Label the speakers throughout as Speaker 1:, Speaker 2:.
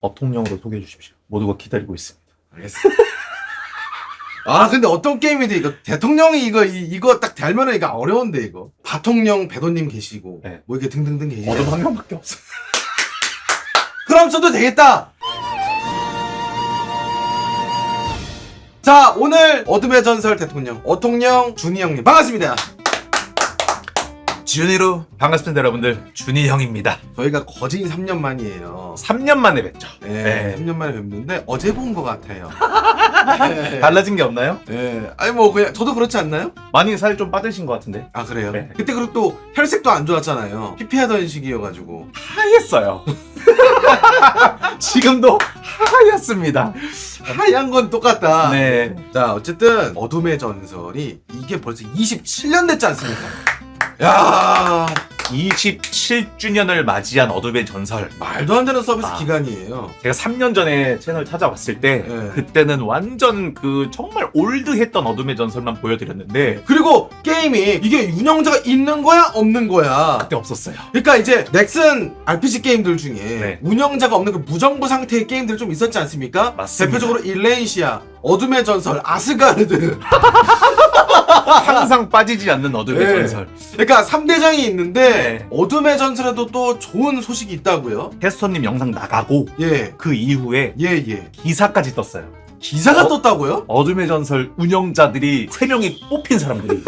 Speaker 1: 어통령으로 소개해 주십시오. 모두가 기다리고 있습니다.
Speaker 2: 알겠어. 아 근데 어떤 게임인데 이거 대통령이 이거 이, 이거 딱 달면은 이거 어려운데 이거 바통령 배도님 계시고
Speaker 1: 네.
Speaker 2: 뭐 이렇게 등등등 계시고
Speaker 1: 어둠 한 명밖에 없어.
Speaker 2: 그럼 써도 되겠다. 자 오늘 어둠의 전설 대통령 어통령 준이 형님 반갑습니다.
Speaker 1: 준이로 반갑습니다, 여러분들. 준이 형입니다.
Speaker 2: 저희가 거진 3년 만이에요.
Speaker 1: 3년 만에 뵙죠.
Speaker 2: 네,
Speaker 1: 네.
Speaker 2: 3년 만에 뵙는데 어제 본 것 같아요. 네.
Speaker 1: 달라진 게 없나요?
Speaker 2: 네. 아니 뭐 그냥 저도 그렇지 않나요?
Speaker 1: 많이 살 좀 빠지신 것 같은데.
Speaker 2: 아 그래요?
Speaker 1: 네.
Speaker 2: 그때 그리고 또 혈색도 안 좋았잖아요. 피피하던 시기여가지고.
Speaker 1: 하였어요. 지금도 하였습니다.
Speaker 2: 하얀 건 똑같다.
Speaker 1: 네.
Speaker 2: 자 어쨌든 어둠의 전설이 이게 벌써 27년 됐지 않습니까? 야
Speaker 1: 27주년을 맞이한 어둠의 전설.
Speaker 2: 말도 안 되는 서비스
Speaker 1: 아.
Speaker 2: 기간이에요.
Speaker 1: 제가 3년 전에 채널 찾아왔을 때
Speaker 2: 네.
Speaker 1: 그때는 완전 그 정말 올드했던 어둠의 전설만 보여드렸는데
Speaker 2: 그리고 게임이 이게 운영자가 있는 거야 없는 거야.
Speaker 1: 그때 없었어요.
Speaker 2: 그러니까 이제 넥슨 RPG 게임들 중에
Speaker 1: 네.
Speaker 2: 운영자가 없는 그 무정부 상태의 게임들 좀 있었지 않습니까?
Speaker 1: 맞습니다.
Speaker 2: 대표적으로 일레이시아, 어둠의 전설, 아스가르드.
Speaker 1: 항상 빠지지 않는 어둠의
Speaker 2: 네.
Speaker 1: 전설.
Speaker 2: 그러니까 3대장이 있는데
Speaker 1: 네.
Speaker 2: 어둠의 전설에도 또 좋은 소식이 있다고요?
Speaker 1: 테스터님 영상 나가고
Speaker 2: 예.
Speaker 1: 그 이후에
Speaker 2: 예, 예.
Speaker 1: 기사까지 떴어요.
Speaker 2: 기사가
Speaker 1: 어?
Speaker 2: 떴다고요?
Speaker 1: 어둠의 전설 운영자들이 3명이 뽑힌 사람들이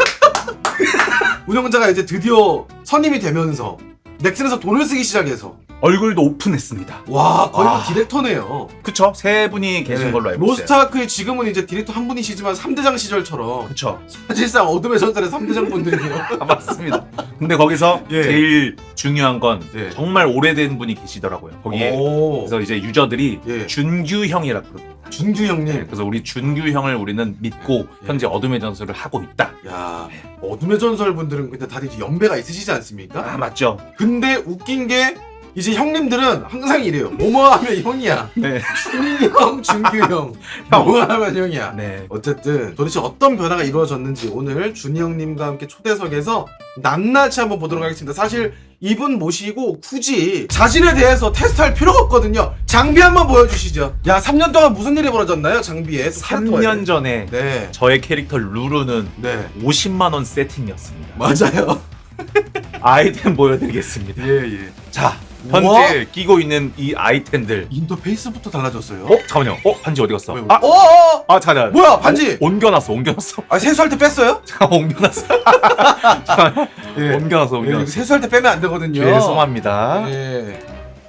Speaker 2: 운영자가 이제 드디어 선임이 되면서 넥슨에서 돈을 쓰기 시작해서
Speaker 1: 얼굴도 오픈했습니다.
Speaker 2: 와 거의 뭐
Speaker 1: 와.
Speaker 2: 디렉터네요.
Speaker 1: 그쵸? 세 분이 계신
Speaker 2: 네.
Speaker 1: 걸로 알고 있어요.
Speaker 2: 로스트아크의 지금은 이제 디렉터 한 분이시지만 3대장 시절처럼
Speaker 1: 그쵸?
Speaker 2: 사실상 어둠의 전설의 3대장 분들이에요.
Speaker 1: 아, 맞습니다. 근데 거기서
Speaker 2: 예.
Speaker 1: 제일 중요한 건
Speaker 2: 예.
Speaker 1: 정말 오래된 분이 계시더라고요. 거기에
Speaker 2: 오.
Speaker 1: 그래서 이제 유저들이
Speaker 2: 예.
Speaker 1: 준규 형이라고 부릅니다.
Speaker 2: 준규 형님.
Speaker 1: 네, 그래서 우리 준규 형을 우리는 믿고
Speaker 2: 예.
Speaker 1: 현재 어둠의 전설을 하고 있다.
Speaker 2: 야 어둠의 전설 분들은 근데 다들 이제 연배가 있으시지 않습니까?
Speaker 1: 아 맞죠?
Speaker 2: 근데 웃긴 게 이제 형님들은 항상 이래요. 뭐뭐 하면 형이야.
Speaker 1: 네.
Speaker 2: 준이 형, 준규 형.
Speaker 1: 형.
Speaker 2: 뭐뭐 하면 형이야.
Speaker 1: 네.
Speaker 2: 어쨌든 도대체 어떤 변화가 이루어졌는지 오늘 준이 형님과 함께 초대석에서 낱낱이 한번 보도록 하겠습니다. 사실 이분 모시고 굳이 자신에 대해서 테스트할 필요가 없거든요. 장비 한번 보여주시죠. 야 3년 동안 무슨 일이 벌어졌나요? 장비에.
Speaker 1: 3년 전에
Speaker 2: 네.
Speaker 1: 저의 캐릭터 루루는
Speaker 2: 네.
Speaker 1: 50만 원 세팅이었습니다.
Speaker 2: 맞아요.
Speaker 1: 아이템 보여드리겠습니다.
Speaker 2: 예 예.
Speaker 1: 자, 현재
Speaker 2: 우와.
Speaker 1: 끼고 있는 이 아이템들.
Speaker 2: 인터페이스부터 달라졌어요.
Speaker 1: 어, 잠깐만요. 어, 반지 어디 갔어?
Speaker 2: 왜, 왜?
Speaker 1: 아,
Speaker 2: 어, 어, 어!
Speaker 1: 아, 잠깐.
Speaker 2: 뭐야 반지?
Speaker 1: 옮겨놨어, 옮겨놨어.
Speaker 2: 아 세수할 때 뺐어요?
Speaker 1: 잠깐 옮겨놨어. 잠깐,
Speaker 2: 예.
Speaker 1: 옮겨놨어,
Speaker 2: 예,
Speaker 1: 옮겨놨어.
Speaker 2: 세수할 때 빼면 안 되거든요.
Speaker 1: 죄송합니다.
Speaker 2: 예.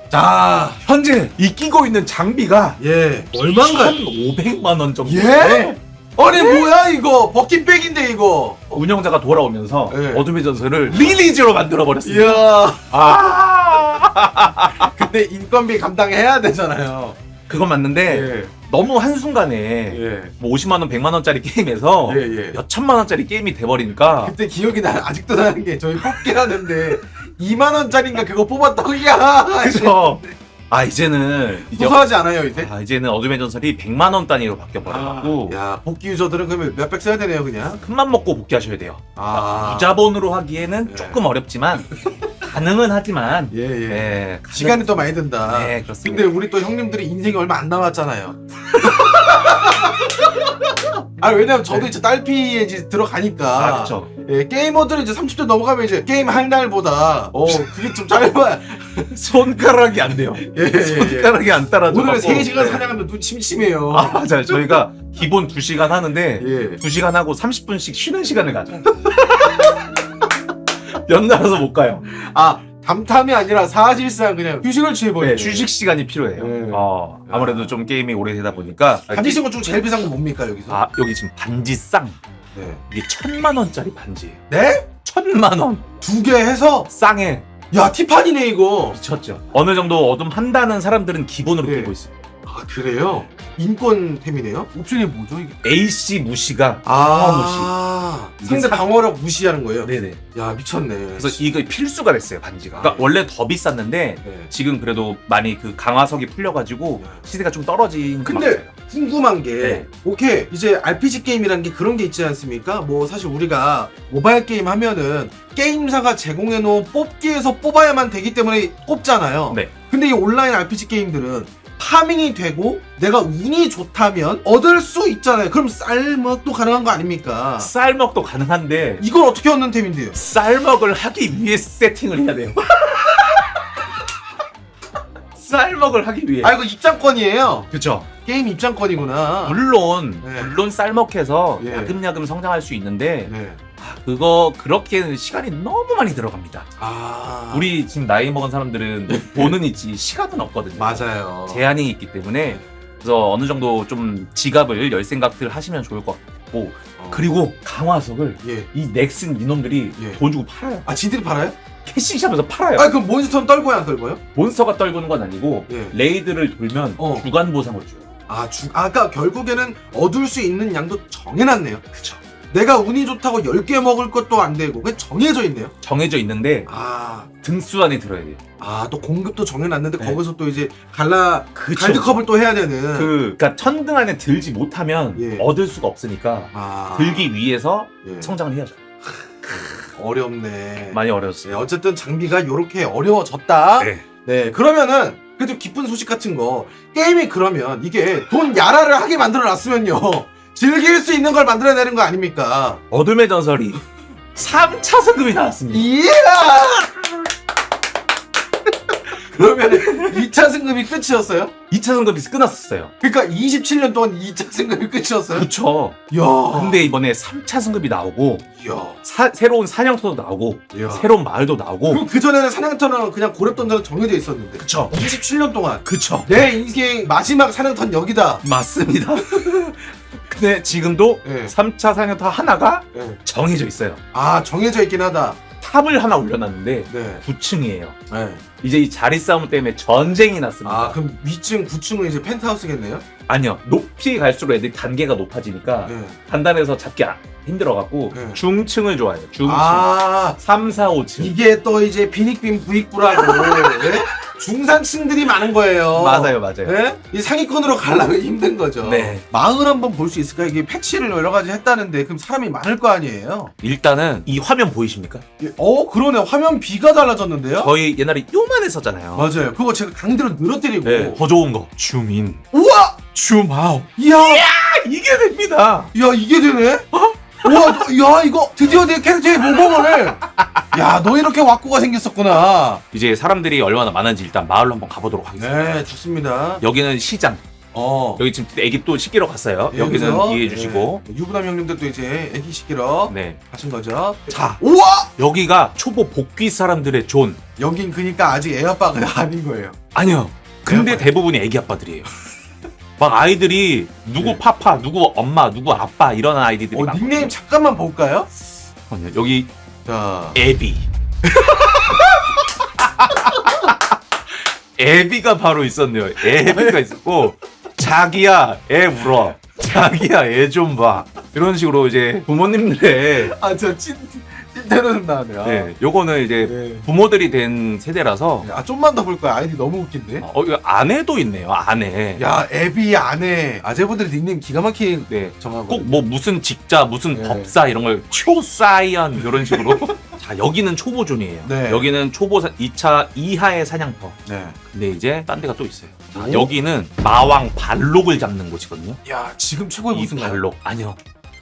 Speaker 2: 자,
Speaker 1: 현재 이 끼고 있는 장비가
Speaker 2: 예. 얼마인가요?
Speaker 1: 1,500만 원 정도.
Speaker 2: 예? 아니 뭐야 이거 버킷백인데 이거.
Speaker 1: 운영자가 돌아오면서
Speaker 2: 예.
Speaker 1: 어둠의 전설을 리니지로 만들어 버렸습니다.
Speaker 2: 이야.
Speaker 1: 아,
Speaker 2: 근데 인건비 감당해야 되잖아요.
Speaker 1: 그건 맞는데
Speaker 2: 예.
Speaker 1: 너무 한 순간에
Speaker 2: 예.
Speaker 1: 뭐 50만 원, 100만 원짜리 게임에서
Speaker 2: 예, 예.
Speaker 1: 몇 천만 원짜리 게임이 돼 버리니까
Speaker 2: 그때 기억이 나 아직도 나는 게 저희 뽑기 하는데 2만 원짜리인가 그거 뽑았다고 야.
Speaker 1: 그죠. 아 이제는 이제
Speaker 2: 소소하지 않아요 이제.
Speaker 1: 아 이제는 어둠의 전설이 100만 원 단위로 바뀌어 버려갖고
Speaker 2: 야 복귀 유저들은 그러면 몇백 써야 되네요 그냥.
Speaker 1: 큰맘 먹고 복귀하셔야 돼요.
Speaker 2: 아.
Speaker 1: 무자본으로 하기에는
Speaker 2: 예.
Speaker 1: 조금 어렵지만 가능은 하지만
Speaker 2: 예 예.
Speaker 1: 예,
Speaker 2: 시간이 또 많이 든다.
Speaker 1: 네 그렇습니다.
Speaker 2: 근데 우리 또 형님들이 인생이 얼마 안 남았잖아요. 아 왜냐면 저도 이제 딸피에 이제 들어가니까.
Speaker 1: 아 그렇죠.
Speaker 2: 예, 게이머들은 이제 30대 넘어가면 이제 게임 한 날보다 어 그게 좀 짧아요.
Speaker 1: 손가락이 안 돼요.
Speaker 2: 예, 예, 예.
Speaker 1: 손가락이 안 따라줘.
Speaker 2: 오늘 3시간 사냥하면 눈 침침해요.
Speaker 1: 아 맞아요. 저희가 기본 2시간 하는데
Speaker 2: 예.
Speaker 1: 2시간 하고 30분씩 쉬는 시간을 가져요. 연달아서 못 가요.
Speaker 2: 아 담탐이 아니라 사실상 그냥 휴식을 취해버려요.
Speaker 1: 네, 휴식 시간이 필요해요.
Speaker 2: 네.
Speaker 1: 어, 아무래도 좀 게임이 오래되다 보니까
Speaker 2: 반지 신거 중 제일 비싼 건 뭡니까 여기서?
Speaker 1: 아 여기 지금 반지 쌍
Speaker 2: 네.
Speaker 1: 이게 천만 원짜리 반지예요.
Speaker 2: 네?
Speaker 1: 천만 원
Speaker 2: 두 개 해서
Speaker 1: 쌍에
Speaker 2: 야 티파니네 이거.
Speaker 1: 미쳤죠. 어느 정도 어둠 한다는 사람들은 기본으로
Speaker 2: 네.
Speaker 1: 끼고 있어요.
Speaker 2: 아 그래요? 인권템이네요? 옵션이 뭐죠 이게?
Speaker 1: AC 무시가
Speaker 2: 아
Speaker 1: 이게
Speaker 2: 상대
Speaker 1: 사-
Speaker 2: 방어력 무시하는 거예요?
Speaker 1: 네네.
Speaker 2: 야 미쳤네.
Speaker 1: 그래서 이거 필수가 됐어요 반지가. 그러니까
Speaker 2: 아.
Speaker 1: 원래 더 비쌌는데
Speaker 2: 네.
Speaker 1: 지금 그래도 많이 그 강화석이 풀려가지고 시세가 좀 떨어진. 그
Speaker 2: 근데
Speaker 1: 맛이에요.
Speaker 2: 궁금한 게
Speaker 1: 네.
Speaker 2: 오케이 이제 RPG 게임이란 게 그런 게 있지 않습니까? 뭐 사실 우리가 모바일 게임 하면은 게임사가 제공해 놓은 뽑기에서 뽑아야만 되기 때문에 뽑잖아요.
Speaker 1: 네.
Speaker 2: 근데 이 온라인 RPG 게임들은 파밍이 되고 내가 운이 좋다면 얻을 수 있잖아요. 그럼 쌀먹도 가능한 거 아닙니까?
Speaker 1: 쌀먹도 가능한데
Speaker 2: 이걸 어떻게 얻는 템인데요?
Speaker 1: 쌀먹을 하기 위해 세팅을 해야 돼요. 쌀먹을 하기 위해.
Speaker 2: 아 이거 입장권이에요.
Speaker 1: 그쵸.
Speaker 2: 게임 입장권이구나.
Speaker 1: 물론
Speaker 2: 네.
Speaker 1: 물론 쌀먹해서
Speaker 2: 예.
Speaker 1: 야금야금 성장할 수 있는데
Speaker 2: 네.
Speaker 1: 아, 그거 그렇게는 시간이 너무 많이 들어갑니다.
Speaker 2: 아
Speaker 1: 우리 지금 나이 먹은 사람들은 돈은 있지 시간은 없거든요.
Speaker 2: 맞아요.
Speaker 1: 제한이 있기 때문에 그래서 어느 정도 좀 지갑을 열 생각들 하시면 좋을 것 같고
Speaker 2: 어.
Speaker 1: 그리고 강화석을
Speaker 2: 예.
Speaker 1: 이 넥슨 이놈들이
Speaker 2: 예.
Speaker 1: 돈 주고 팔아요.
Speaker 2: 아 지들이 팔아요?
Speaker 1: 캐시샵에서 팔아요.
Speaker 2: 아 그럼 몬스터는 떨고야 안 떨고요?
Speaker 1: 몬스터가 떨구는 건 아니고
Speaker 2: 예.
Speaker 1: 레이드를 돌면
Speaker 2: 어.
Speaker 1: 주간 보상을 줘요.
Speaker 2: 아, 주, 아까 결국에는 얻을 수 있는 양도 정해놨네요.
Speaker 1: 그쵸.
Speaker 2: 내가 운이 좋다고 10개 먹을 것도 안 되고, 그게 정해져 있네요.
Speaker 1: 정해져 있는데
Speaker 2: 아,
Speaker 1: 등수 안에 들어야 돼요.
Speaker 2: 아, 또 공급도 정해놨는데,
Speaker 1: 네.
Speaker 2: 거기서 또 이제 갈라,
Speaker 1: 그쵸.
Speaker 2: 갈드컵을 또 해야 되는.
Speaker 1: 그, 그니까 천등 안에 들지 못하면
Speaker 2: 예.
Speaker 1: 얻을 수가 없으니까
Speaker 2: 아,
Speaker 1: 들기 위해서
Speaker 2: 예.
Speaker 1: 성장을 해야죠.
Speaker 2: 어렵네.
Speaker 1: 많이
Speaker 2: 네,
Speaker 1: 어려웠어요.
Speaker 2: 어쨌든 장비가 요렇게 어려워졌다.
Speaker 1: 네.
Speaker 2: 네, 그러면은, 그래도 기쁜 소식 같은 거, 게임이 그러면 이게 돈 야라를 하게 만들어 놨으면요. 즐길 수 있는 걸 만들어내는 거 아닙니까?
Speaker 1: 어둠의 전설이 3차 승급이 나왔습니다.
Speaker 2: 이야! 승급이 끝이었어요?
Speaker 1: 2차 승급이 끝났었어요.
Speaker 2: 그러니까 27년 동안 2차 승급이 끝이었어요?
Speaker 1: 그쵸.
Speaker 2: 이야.
Speaker 1: 근데 이번에 3차 승급이 나오고
Speaker 2: 이야.
Speaker 1: 사- 새로운 사냥터도 나오고
Speaker 2: 이야.
Speaker 1: 새로운 마을도 나오고
Speaker 2: 그럼 그 전에는 사냥터는 그냥 고렙던전은 정해져 있었는데
Speaker 1: 그쵸.
Speaker 2: 27년 동안
Speaker 1: 그쵸.
Speaker 2: 내 인생 마지막 사냥터는 여기다
Speaker 1: 맞습니다. 근데 지금도
Speaker 2: 예.
Speaker 1: 3차 사냥터 하나가
Speaker 2: 예.
Speaker 1: 정해져 있어요.
Speaker 2: 아 정해져 있긴 하다
Speaker 1: 탑을 하나 올려놨는데
Speaker 2: 네.
Speaker 1: 9층이에요.
Speaker 2: 네.
Speaker 1: 이제 이 자리 싸움 때문에 전쟁이 났습니다.
Speaker 2: 아 그럼 위층 9층은 이제 펜트하우스겠네요?
Speaker 1: 아니요. 높이 갈수록 애들이 단계가 높아지니까
Speaker 2: 네.
Speaker 1: 단단해서 잡기 아- 힘들어갖고
Speaker 2: 네.
Speaker 1: 중층을 좋아해요. 중층.
Speaker 2: 아
Speaker 1: 3, 4, 5층.
Speaker 2: 이게 또 이제 비닉빈 부익부라고 예? 중산층들이 많은 거예요.
Speaker 1: 맞아요, 맞아요.
Speaker 2: 예? 이 상위권으로 가려면 힘든 거죠.
Speaker 1: 네.
Speaker 2: 마을 한번 볼 수 있을까? 이게 패치를 여러 가지 했다는데 그럼 사람이 많을 거 아니에요?
Speaker 1: 일단은 이 화면 보이십니까?
Speaker 2: 예, 어 그러네 화면 비가 달라졌는데요?
Speaker 1: 저희 옛날에 요만했었잖아요.
Speaker 2: 맞아요. 그거 제가 강제로 늘어뜨리고.
Speaker 1: 네, 더 좋은 거. 줌인.
Speaker 2: 우와!
Speaker 1: 줌아웃.
Speaker 2: 이야!
Speaker 1: 이게 됩니다.
Speaker 2: 야 이게 되네? 우와! 너- 야 이거 드디어 내 캐릭터의 모범을. 야 너 이렇게 왁구가 생겼었구나.
Speaker 1: 이제 사람들이 얼마나 많은지 일단 마을로 한번 가보도록 하겠습니다.
Speaker 2: 네 좋습니다.
Speaker 1: 여기는 시장.
Speaker 2: 어.
Speaker 1: 여기 지금 애기 또 씻기러 갔어요. 여기는
Speaker 2: 여기서,
Speaker 1: 이해해 주시고.
Speaker 2: 네. 유부남 형님들도 이제 애기 시키러
Speaker 1: 네.
Speaker 2: 가신 거죠.
Speaker 1: 자,
Speaker 2: 우와!
Speaker 1: 여기가 초보 복귀 사람들의 존.
Speaker 2: 여긴 그니까 아직 애아빠가 아닌 거예요.
Speaker 1: 아니요. 근데. 대부분이 애기 아빠들이에요. 막 아이들이 누구
Speaker 2: 네.
Speaker 1: 파파, 누구 엄마, 누구 아빠 이런 아이들이
Speaker 2: 어,
Speaker 1: 많거든요.
Speaker 2: 닉네임 잠깐만 볼까요?
Speaker 1: 여기
Speaker 2: 자,
Speaker 1: 애비. 애비가 바로 있었네요. 애비가 있었고 자기야 애 울어. 자기야 애 좀 봐. 이런 식으로 이제 부모님들의
Speaker 2: 아 저 찐 좀 나네요.
Speaker 1: 네, 요거는 이제
Speaker 2: 네.
Speaker 1: 부모들이 된 세대라서
Speaker 2: 아 좀만 더 볼 거야. 아이디 너무 웃긴데.
Speaker 1: 어 이거 아내도 있네요. 아내.
Speaker 2: 야 애비 아내 아재분들 닉네임 기가 막히게
Speaker 1: 네.
Speaker 2: 정하고.
Speaker 1: 꼭 뭐 무슨 직자, 무슨
Speaker 2: 네.
Speaker 1: 법사 이런 걸 초사이언 이런 식으로. 자, 여기는 초보존이에요.
Speaker 2: 네.
Speaker 1: 여기는 초보 사, 2차 이하의 사냥터.
Speaker 2: 네.
Speaker 1: 근데 이제 딴 데가 또 있어요. 자,
Speaker 2: 오?
Speaker 1: 여기는 마왕 발록을 잡는 곳이거든요.
Speaker 2: 야 지금 최고의
Speaker 1: 이
Speaker 2: 보스인가요?
Speaker 1: 발록 아니요.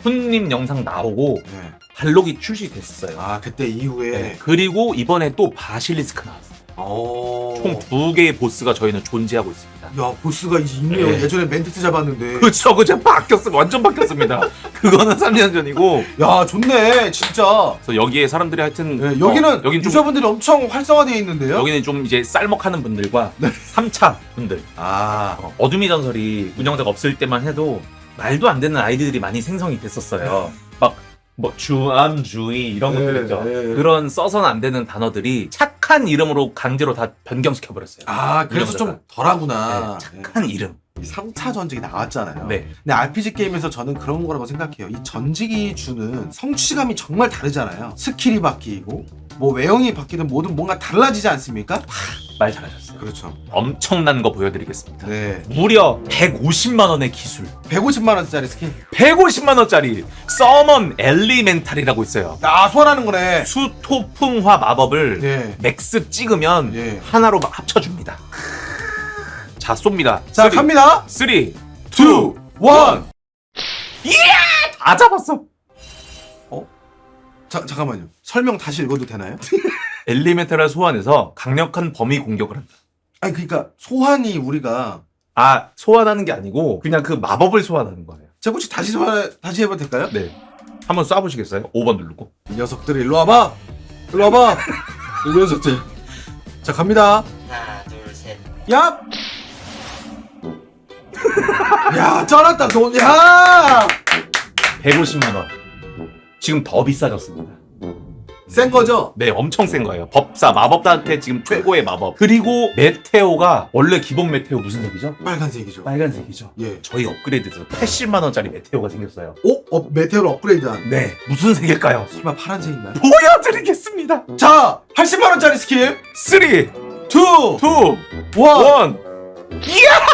Speaker 1: 훈님 영상 나오고
Speaker 2: 네.
Speaker 1: 발록이 출시됐어요.
Speaker 2: 아 그때 이후에.
Speaker 1: 네. 그리고 이번에 또 바실리스크 나왔어요.
Speaker 2: 어.
Speaker 1: 총 두 개의 보스가 저희는 존재하고 있습니다.
Speaker 2: 야 보스가 이제 있네요.
Speaker 1: 네.
Speaker 2: 예전에 멘트트 잡았는데.
Speaker 1: 그쵸, 그쵸. 바뀌었어. 완전 바뀌었습니다. 그거는 3년 전이고.
Speaker 2: 야 좋네 진짜.
Speaker 1: 그래서 여기에 사람들이 하여튼.
Speaker 2: 네, 여기는
Speaker 1: 어, 여긴 좀
Speaker 2: 유저분들이 엄청 활성화되어 있는데요.
Speaker 1: 여기는 좀 이제 쌀먹하는 분들과 3차 분들
Speaker 2: 아
Speaker 1: 어, 어둠의 전설이 운영자가 없을 때만 해도 말도 안 되는 아이디들이 많이 생성이 됐었어요 막 뭐 주암주의 이런
Speaker 2: 네,
Speaker 1: 것들 있죠
Speaker 2: 네.
Speaker 1: 그런 써서는 안 되는 단어들이 착한 이름으로 강제로 다 변경시켜 버렸어요
Speaker 2: 아 그래서 좀 덜하구나.
Speaker 1: 착한 이름
Speaker 2: 이 3차 전직이 나왔잖아요.
Speaker 1: 네
Speaker 2: 근데 RPG 게임에서 저는 그런 거라고 생각해요. 이 전직이 주는 성취감이 정말 다르잖아요. 스킬이 바뀌고 뭐 외형이 바뀌든 뭐든 뭔가 달라지지 않습니까?
Speaker 1: 말 잘하셨어요
Speaker 2: 그렇죠.
Speaker 1: 엄청난 거 보여드리겠습니다
Speaker 2: 네.
Speaker 1: 무려 150만 원의 기술
Speaker 2: 150만 원짜리 스킨.
Speaker 1: 150만 원짜리 서먼 엘리멘탈이라고 있어요
Speaker 2: 아 소환하는 거네.
Speaker 1: 수토풍화 마법을
Speaker 2: 네.
Speaker 1: 맥스 찍으면
Speaker 2: 예.
Speaker 1: 하나로 막 합쳐줍니다. 자 쏩니다.
Speaker 2: 자, 갑니다.
Speaker 1: 3, 2, 1.
Speaker 2: 2, 1.
Speaker 1: 다 잡았어.
Speaker 2: 자, 잠깐만요. 설명 다시 읽어도 되나요?
Speaker 1: 엘리멘탈을 소환해서 강력한 범위 공격을 한다.
Speaker 2: 아니, 그러니까 소환이 우리가
Speaker 1: 아 소환하는 게 아니고 그냥 그 마법을 소환하는 거예요.
Speaker 2: 자, 혹시 다시 소환 다시 해봐도 될까요?
Speaker 1: 네. 한번 쏴보시겠어요? 5번 누르고.
Speaker 2: 이 녀석들 일로 와봐. 일로 와봐. 이 녀석들. 자, 갑니다.
Speaker 3: 하나 둘 셋.
Speaker 2: 야! 야, 쩔었다, 돈. 야!
Speaker 1: 150만 원. 지금 더 비싸졌습니다.
Speaker 2: 센 거죠?
Speaker 1: 네, 엄청 센 거예요. 법사, 마법사한테 지금 최고의 마법. 그리고 메테오가 원래 기본 메테오 무슨 색이죠?
Speaker 2: 빨간색이죠.
Speaker 1: 빨간색이죠.
Speaker 2: 예.
Speaker 1: 저희 업그레이드돼서 80만 원짜리 메테오가 생겼어요.
Speaker 2: 오, 어, 메테오로 업그레이드한.
Speaker 1: 네, 무슨 색일까요?
Speaker 2: 설마 파란색 있나요?
Speaker 1: 보여드리겠습니다.
Speaker 2: 자, 80만 원짜리 스킬.
Speaker 1: 3, 2, 1.
Speaker 2: 2, 1.
Speaker 1: 이야!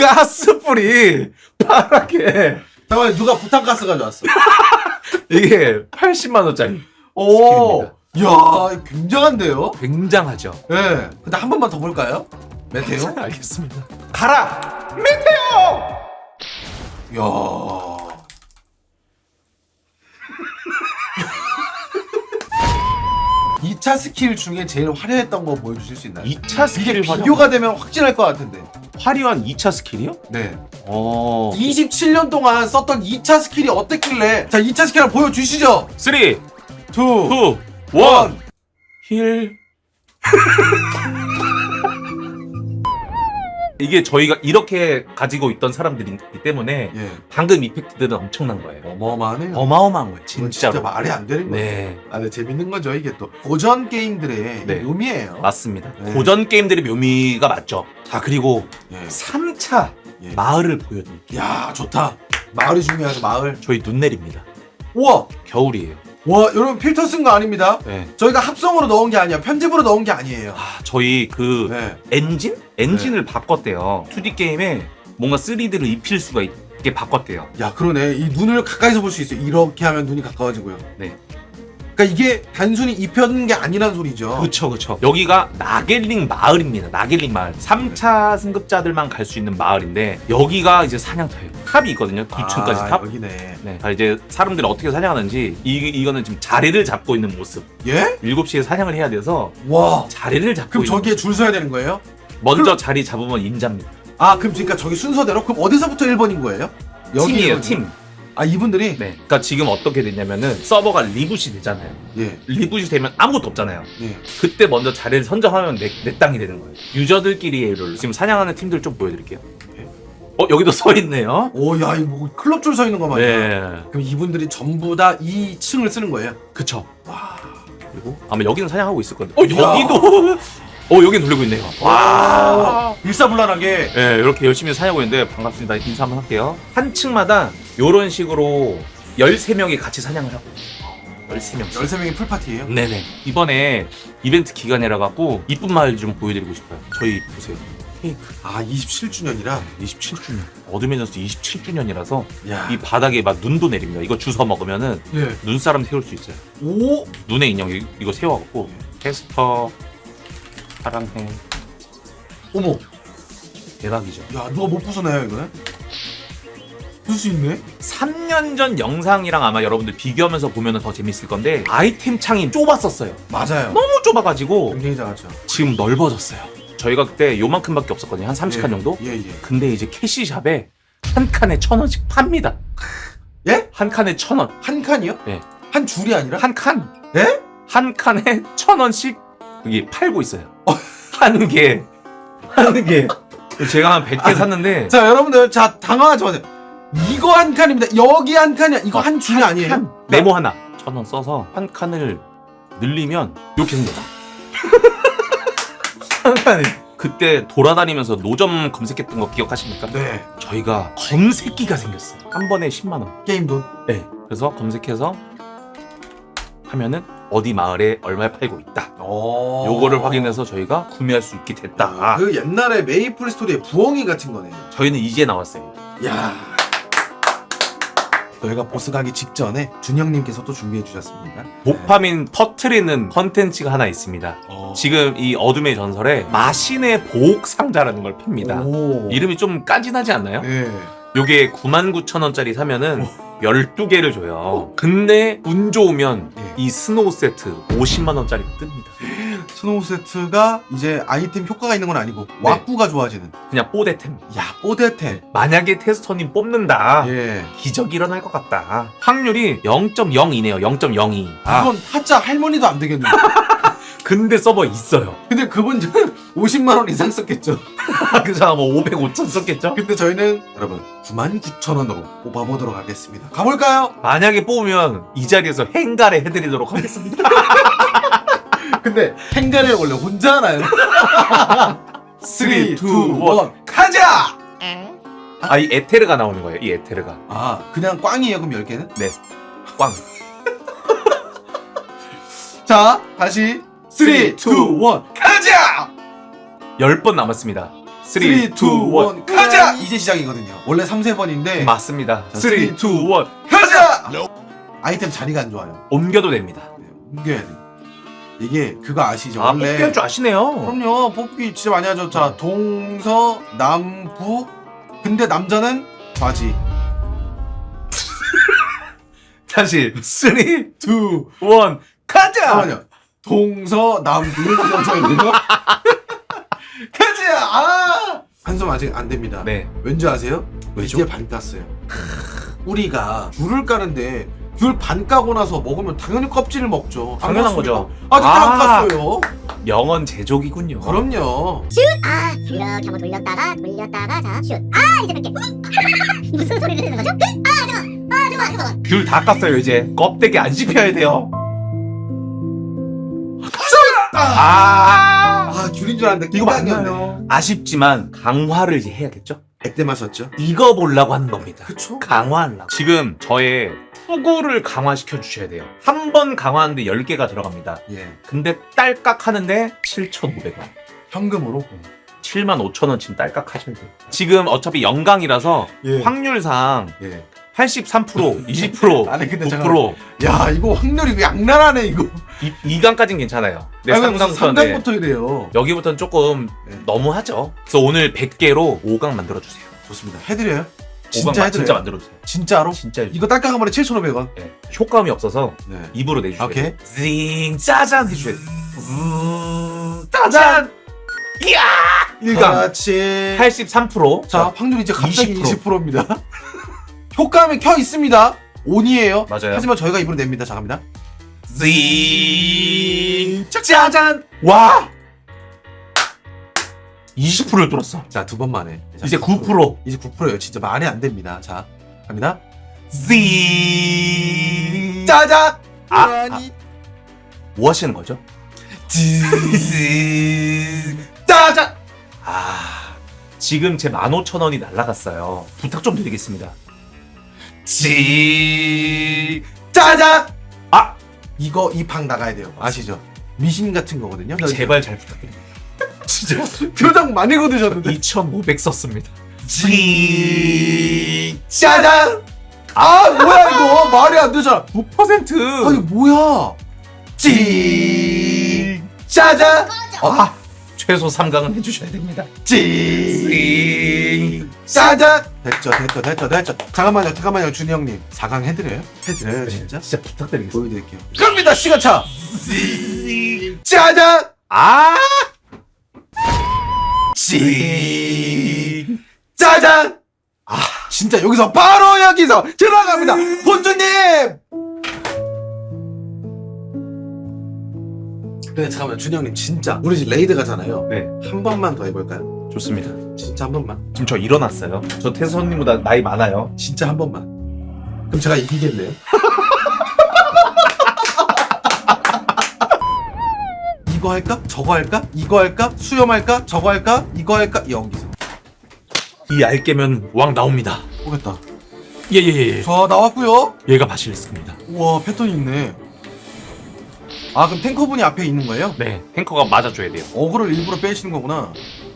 Speaker 1: 가스불이 파랗게.
Speaker 2: 잠깐만, 누가 부탄가스 가져왔어?
Speaker 1: 이게 80만 원짜리.
Speaker 2: 오,
Speaker 1: 스킬입니다.
Speaker 2: 야, 굉장한데요?
Speaker 1: 굉장하죠.
Speaker 2: 예. 네. 근데 한 번만 더 볼까요? 메테오?
Speaker 1: 알겠습니다. 가라! 메테오!
Speaker 2: 야. 이차 스킬 중에 제일 화려했던 거 보여주실 수 있나요?
Speaker 1: 2차
Speaker 2: 이게
Speaker 1: 스킬을
Speaker 2: 비교가 되면 확실할 것 같은데.
Speaker 1: 화려한 2차 스킬이요?
Speaker 2: 네.
Speaker 1: 어.
Speaker 2: 27년 동안 썼던 2차 스킬이 어땠길래? 자, 2차 스킬 한번 보여주시죠.
Speaker 1: 3, 2, 1.
Speaker 2: 2, 1.
Speaker 1: 힐. 이게 저희가 이렇게 가지고 있던 사람들이기 때문에
Speaker 2: 예.
Speaker 1: 방금 이펙트들은 엄청난 거예요.
Speaker 2: 어마어마하네요.
Speaker 1: 어마어마한 거예요,
Speaker 2: 이건
Speaker 1: 진짜로.
Speaker 2: 진짜 말이 안 되는 거예요.
Speaker 1: 네,
Speaker 2: 아, 네, 재밌는 거죠, 이게 또. 고전 게임들의
Speaker 1: 네.
Speaker 2: 묘미예요.
Speaker 1: 맞습니다.
Speaker 2: 네.
Speaker 1: 고전 게임들의 묘미가 맞죠. 자, 그리고
Speaker 2: 예.
Speaker 1: 3차
Speaker 2: 예.
Speaker 1: 마을을 보여드릴게요.
Speaker 2: 야, 좋다. 마을이 중요하죠, 마을.
Speaker 1: 저희 눈 내립니다.
Speaker 2: 우와!
Speaker 1: 겨울이에요.
Speaker 2: 와, 여러분 필터 쓴 거 아닙니다.
Speaker 1: 네.
Speaker 2: 저희가 합성으로 넣은 게 아니야. 편집으로 넣은 게 아니에요.
Speaker 1: 아, 저희 그
Speaker 2: 네.
Speaker 1: 엔진? 엔진을 바꿨대요. 2D 게임에 뭔가 3D를 입힐 수가 있게 바꿨대요.
Speaker 2: 야, 그러네. 이 눈을 가까이서 볼 수 있어요. 이렇게 하면 눈이 가까워지고요.
Speaker 1: 네.
Speaker 2: 그러니까 이게 단순히 입혀는 게 아니란 소리죠.
Speaker 1: 그쵸 그쵸 여기가 나겔링 마을입니다 나겔링 마을 3차 승급자들만 갈 수 있는 마을인데 여기가 이제 사냥터예요 탑이 있거든요 2층까지
Speaker 2: 아,
Speaker 1: 탑
Speaker 2: 여기네.
Speaker 1: 네, 자 이제 사람들이 어떻게 사냥하는지 이, 이거는 지금 자리를 잡고 있는 모습
Speaker 2: 예?
Speaker 1: 7시에 사냥을 해야 돼서
Speaker 2: 와.
Speaker 1: 자리를 잡고
Speaker 2: 그럼
Speaker 1: 있는
Speaker 2: 저기에 줄 서야 되는 거예요?
Speaker 1: 먼저 자리 잡으면 인자입니다
Speaker 2: 아, 그럼 그러니까 저기 순서대로? 그럼 어디서부터 1번인 거예요?
Speaker 1: 팀이에요
Speaker 2: 일본이요?
Speaker 1: 팀
Speaker 2: 아, 이분들이?
Speaker 1: 네. 그러니까 지금 어떻게 됐냐면은 서버가 리붓이 되잖아요
Speaker 2: 예.
Speaker 1: 리붓이 되면 아무것도 없잖아요
Speaker 2: 예.
Speaker 1: 그때 먼저 자리를 선정하면 내, 내 땅이 되는 거예요 유저들끼리의 룰 지금 사냥하는 팀들 좀 보여드릴게요 어 여기도 써 있네요
Speaker 2: 오, 야, 이거 뭐 클럽 줄 서 있는 거 말이야.
Speaker 1: 네
Speaker 2: 그럼 이분들이 전부 다 2층을 쓰는 거예요?
Speaker 1: 그쵸
Speaker 2: 와.
Speaker 1: 그리고 아마 여기는 사냥하고 있을 건데 어
Speaker 2: 야.
Speaker 1: 여기도 어 여긴 돌리고 있네요. 와.
Speaker 2: 일사불란하게.
Speaker 1: 네, 이렇게 열심히 사냥하고 있는데 반갑습니다. 인사 한번 할게요. 한 층마다 요런 식으로 13명이 같이 사냥을 하고 13명씩.
Speaker 2: 13명이 풀파티예요?
Speaker 1: 네네. 이번에 이벤트 기간이라 갖고 이쁜 마을 좀 보여드리고 싶어요. 저희 보세요.
Speaker 2: 아, 27주년이라?
Speaker 1: 27주년. 어둠의 전수 27주년이라서
Speaker 2: 야.
Speaker 1: 이 바닥에 막 눈도 내립니다. 이거 주워 먹으면은
Speaker 2: 예.
Speaker 1: 눈사람 세울 수 있어요.
Speaker 2: 오!
Speaker 1: 눈의 인형 이- 이거 세워갖고 캐스터 파랑해
Speaker 2: 어머.
Speaker 1: 대박이죠
Speaker 2: 야, 누가 못 부수나요, 이거는? 부술 수 있네?
Speaker 1: 3년 전 영상이랑 아마 여러분들 비교하면서 보면 더 재밌을 건데 아이템 창이 좁았었어요
Speaker 2: 맞아요.
Speaker 1: 너무 좁아가지고
Speaker 2: 굉장히 작았죠.
Speaker 1: 지금 넓어졌어요 저희가 그때 요만큼밖에 없었거든요 한 30칸
Speaker 2: 예.
Speaker 1: 정도
Speaker 2: 예, 예.
Speaker 1: 근데 이제 캐시샵에 한 칸에 천 원씩 팝니다
Speaker 2: 예?
Speaker 1: 한 칸에 천 원
Speaker 2: 한 칸이요?
Speaker 1: 예.
Speaker 2: 한 줄이 아니라?
Speaker 1: 한 칸.
Speaker 2: 예?
Speaker 1: 한 칸에 천 원씩 여기 팔고 있어요. 한 개. 한 개. 제가 한 100개 샀는데
Speaker 2: 자, 여러분들, 자, 당황하지 마세요. 이거 한 칸입니다. 여기 한 칸이야. 이거
Speaker 1: 어,
Speaker 2: 한 줄이 아니에요?
Speaker 1: 칸. 네모 하나. 천 원 써서 한 칸을 늘리면 이렇게 생겨요. 한 칸에. 그때 돌아다니면서 노점 검색했던 거 기억하십니까?
Speaker 2: 네.
Speaker 1: 저희가 검색기가 생겼어요. 한 번에 10만 원.
Speaker 2: 게임 돈.
Speaker 1: 네. 그래서 검색해서 하면은 어디 마을에 얼마에 팔고 있다.
Speaker 2: 오.
Speaker 1: 요거를 확인해서 저희가 구매할 수 있게 됐다.
Speaker 2: 그 옛날에 메이플 스토리의 부엉이 같은 거네요.
Speaker 1: 저희는 이제 나왔어요.
Speaker 2: 야. 저희가 보스 가기 직전에 준영님께서 또 준비해 주셨습니다.
Speaker 1: 도파민 터트리는 컨텐츠가 하나 있습니다. 지금 이 어둠의 전설에 마신의 보옥 상자라는 걸 핍니다.
Speaker 2: 오.
Speaker 1: 이름이 좀 깐진하지 않나요?
Speaker 2: 네.
Speaker 1: 요게 99,000원짜리 사면은 12개를 줘요. 근데 운 좋으면
Speaker 2: 네.
Speaker 1: 이 스노우 세트 50만 원짜리 뜹니다.
Speaker 2: 스노우 세트가 이제 아이템 효과가 있는 건 아니고 왁구가 좋아지는.
Speaker 1: 그냥 뽀대템.
Speaker 2: 야 뽀대템.
Speaker 1: 만약에 테스터님 뽑는다.
Speaker 2: 예.
Speaker 1: 기적이 일어날 것 같다. 확률이 0.0이네요. 0.02. 아,
Speaker 2: 그건 타짜 할머니도 안 되겠네.
Speaker 1: 근데 서버 있어요.
Speaker 2: 근데 그분들은 50만 원 이상 썼겠죠.
Speaker 1: 그 사람 뭐 500, 5천 썼겠죠?
Speaker 2: 근데 저희는 여러분 99,000원으로 뽑아보도록 하겠습니다. 가볼까요?
Speaker 1: 만약에 뽑으면 이 자리에서 행가래 해드리도록 하겠습니다.
Speaker 2: 근데 행가를 원래 혼자 하나요? 3, 2, 1 가자!
Speaker 1: 아, 이 에테르가 나오는 거예요. 이 에테르가.
Speaker 2: 아 그냥 꽝이에요 그럼 10개는?
Speaker 1: 네. 꽝.
Speaker 2: 자 다시 3, 2, 1 가자!
Speaker 1: 10번 남았습니다. 3,
Speaker 2: 3, 2,
Speaker 1: 2,
Speaker 2: 1
Speaker 1: 1.
Speaker 2: 가자! 이제 시작이거든요 원래 3, 3번인데
Speaker 1: 맞습니다.
Speaker 2: 자,
Speaker 1: 3, 2, 1.
Speaker 2: 가자! 아이템 자리가 안 좋아요
Speaker 1: 옮겨도 됩니다.
Speaker 2: 네, 옮겨야 돼 이게 그거 아시죠?
Speaker 1: 아,
Speaker 2: 원래
Speaker 1: 뽑기 할 줄 아시네요.
Speaker 2: 그럼요 뽑기 진짜 많이 하죠 자 동서 남부 근데 남자는 좌지
Speaker 1: 다시 3, 2, 1.
Speaker 2: 두
Speaker 1: 가자!
Speaker 2: 잠깐만요 동서 남부 돼요 가자 아 한숨 아직 안 됩니다
Speaker 1: 네.
Speaker 2: 왠지 아세요?
Speaker 1: 왜죠?
Speaker 2: 이제 반 깠어요 우리가 귤을 까는데 귤 반 까고 나서 먹으면 당연히 껍질을 먹죠 안
Speaker 1: 당연한
Speaker 2: 먹습니까?
Speaker 1: 거죠.
Speaker 2: 아직
Speaker 1: 아.
Speaker 2: 안 깠어요
Speaker 1: 영원 제족이군요.
Speaker 2: 그럼요
Speaker 3: 아 이렇게 한번 돌렸다가 돌렸다가 자슛아 이제 뺄게 무슨 소리를 내는 거죠? 아 잠깐 아 잠깐 잠깐
Speaker 1: 귤 다 깠어요, 이제. 껍데기 안 씹혀야 돼요. 아!
Speaker 2: 아 귤인 줄 알았는데
Speaker 1: 이거. 맞나요? 아쉽지만 강화를 이제 해야겠죠?
Speaker 2: 액땜 하셨죠?
Speaker 1: 이거 보려고 하는 겁니다.
Speaker 2: 그쵸?
Speaker 1: 강화하려고. 지금 저의 투구를 강화시켜 주셔야 돼요. 한 번 강화하는데 10개가 들어갑니다.
Speaker 2: 예
Speaker 1: 근데 딸깍 하는데 7,500원.
Speaker 2: 현금으로
Speaker 1: 75,000원 지금 딸깍 하셔야 돼요. 지금 어차피 영강이라서
Speaker 2: 예.
Speaker 1: 확률상
Speaker 2: 예.
Speaker 1: 83%, 20%,
Speaker 2: 아니, 근데
Speaker 1: 9%,
Speaker 2: 야 이거 확률이 이거 양날하네 이거
Speaker 1: 이, 2강까진 괜찮아요. 네,
Speaker 2: 아니, 무슨
Speaker 1: 3강부터인데
Speaker 2: 3강부터 이래요
Speaker 1: 여기부터는 조금
Speaker 2: 네.
Speaker 1: 너무하죠. 그래서 오늘 100개로 5강 만들어 주세요.
Speaker 2: 좋습니다 해드려요?
Speaker 1: 5강
Speaker 2: 진짜 해드려요?
Speaker 1: 진짜 만들어 주세요.
Speaker 2: 진짜로?
Speaker 1: 진짜
Speaker 2: 이거 딸깍 한 번에 7,500원
Speaker 1: 네. 효과음이 없어서
Speaker 2: 네.
Speaker 1: 입으로 내주셔야
Speaker 2: 오케이.
Speaker 1: 돼요. 징 짜잔 해주셔야 돼요. 음, 짜잔! 이야! 1강
Speaker 2: 같이
Speaker 1: 83%.
Speaker 2: 자 확률이 이제 갑자기
Speaker 1: 20%.
Speaker 2: 20%입니다 효과음이 켜 있습니다 온이에요
Speaker 1: 맞아요.
Speaker 2: 하지만 저희가 입으로 냅니다 자 갑니다
Speaker 1: 징 짜잔! 와! 20%를 뚫었어.
Speaker 2: 자 두 번 만에 자,
Speaker 1: 이제 9%.
Speaker 2: 이제 9%예요 진짜 말이 안 됩니다 자 갑니다
Speaker 1: 징
Speaker 2: 짜잔
Speaker 1: 아,
Speaker 2: 아니
Speaker 1: 뭐 하시는 거죠?
Speaker 2: 짜잔
Speaker 1: 아, 지금 제 15,000원이 날라갔어요. 부탁 좀 드리겠습니다. 지
Speaker 2: 짜잔
Speaker 1: 아,
Speaker 2: 이거 이 방 나가야 돼요. 아시죠? 미신 같은 거거든요.
Speaker 1: 제발 잘 부탁드립니다.
Speaker 2: 진짜 표정 많이 거드셨는데.
Speaker 1: 2,500 썼습니다.
Speaker 2: 지 짜잔 아 뭐야 이거? 말이 안 되잖아.
Speaker 1: 9%.
Speaker 2: 아니 뭐야? 지 짜잔
Speaker 1: 아, 최소 3강은 해주셔야 됩니다.
Speaker 2: 지 짜잔 됐죠 됐죠 됐죠 됐죠. 잠깐만요 잠깐만요 준이 형님. 4강 해드려요? 해드려요 진짜?
Speaker 1: 진짜 부탁드리겠습니다.
Speaker 2: 보여드릴게요. 갑니다 시간차! 짜잔!
Speaker 1: 아,
Speaker 2: 지 짜잔! 아 진짜 여기서 바로 여기서 들어갑니다. 본주님! 근데 잠깐만 준이 형님 진짜 우리 집 레이드 가잖아요.
Speaker 1: 네,
Speaker 2: 한 번만 더 해볼까요?
Speaker 1: 좋습니다.
Speaker 2: 진짜 한 번만
Speaker 1: 지금 저 일어났어요. 저 태선님보다 나이 많아요.
Speaker 2: 진짜 한 번만 그럼 제가 이기겠네요 이거 할까? 저거 할까? 이거 할까? 수염할까? 저거 할까? 이거 할까? 여기서
Speaker 1: 이 알게면 왕 나옵니다.
Speaker 2: 오겠다
Speaker 1: 예예 예.
Speaker 2: 자 나왔고요
Speaker 1: 얘가 바실리스크입니다.
Speaker 2: 우와 패턴이 있네 아 그럼 탱커분이 앞에 있는 거예요?
Speaker 1: 네, 탱커가 맞아줘야 돼요.
Speaker 2: 어그를 일부러 빼시는 거구나 우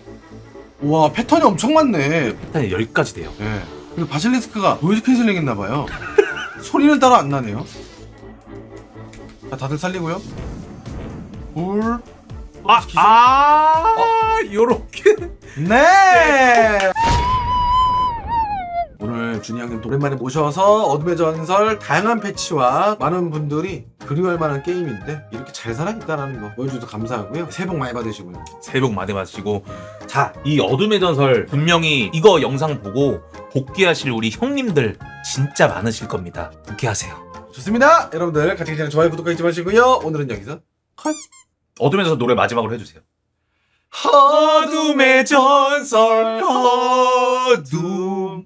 Speaker 2: 와 패턴이 엄청 많네
Speaker 1: 일단 10가지 돼요.
Speaker 2: 예 그리고 바실리스크가 노이즈 캔슬링 했나봐요 소리는 따로 안 나네요. 자, 다들 살리고요. 물.
Speaker 1: 아, 아, 요렇게.
Speaker 2: 네. 오늘 준이 형님 오랜만에 모셔서 어둠의 전설 다양한 패치와 많은 분들이 그리워할 만한 게임인데 이렇게 잘 살아있다는 거 보여주셔서 감사하고요. 새해 복 많이 받으시고요.
Speaker 1: 새해 복 많이 받으시고 자 이 어둠의 전설 분명히 이거 영상 보고 복귀하실 우리 형님들 진짜 많으실 겁니다 복귀하세요
Speaker 2: 좋습니다. 여러분들 같이 그냥 좋아요 구독하기 잊지 마시고요. 오늘은 여기서 컷.
Speaker 1: 어둠의 전설 노래 마지막으로 해주세요
Speaker 2: 어둠의 전설 어둠